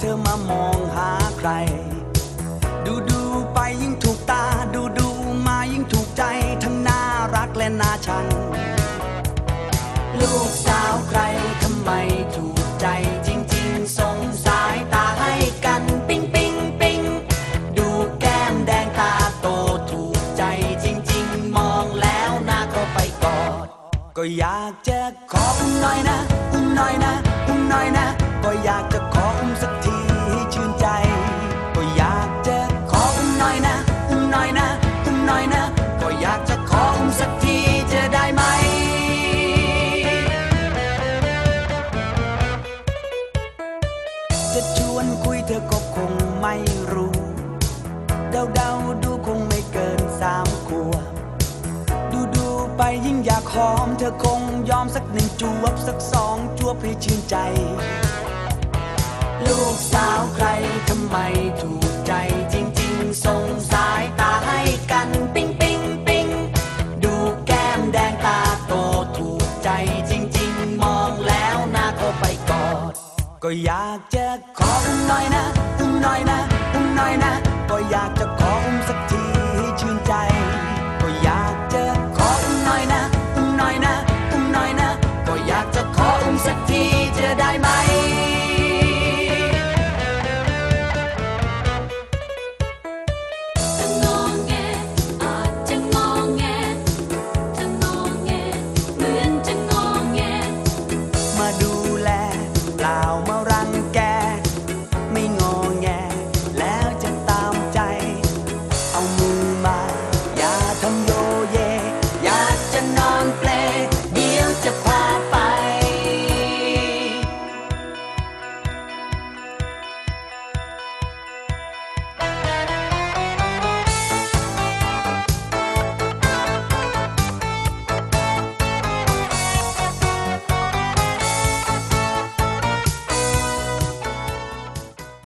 เธอมามองหาใคร ดูดูไปยิ่งถูกตา ดูดูมายิ่งถูกใจ ทั้งน่ารักและน่าชัง ลูกสาวใครทำไมถูกใจจริงๆ สงสายตาให้กันปิ๊งปิ๊งปิ๊งดูแก้มแดงตาโตถูกใจจริงๆ มองแล้วหน้าก็ไปกอด ก็อยากจะขออุ้มหน่อยนะ อุ้มหน่อยนะ อุ้มหน่อย จะชวนคุยเธอก็คงไม่รู้ เดาเดาดูคงไม่เกินสามขวบดูดูไปยิ่งอยากหอม เธอคงยอมสักหนึ่งจวบสักสองจวบให้ชื่นใจ ลูกสาวใครทำไมถูกใจ ก็อยากจะขออุ้มหน่อยนะอุ้มหน่อยนะอุ้มหน่อยนะ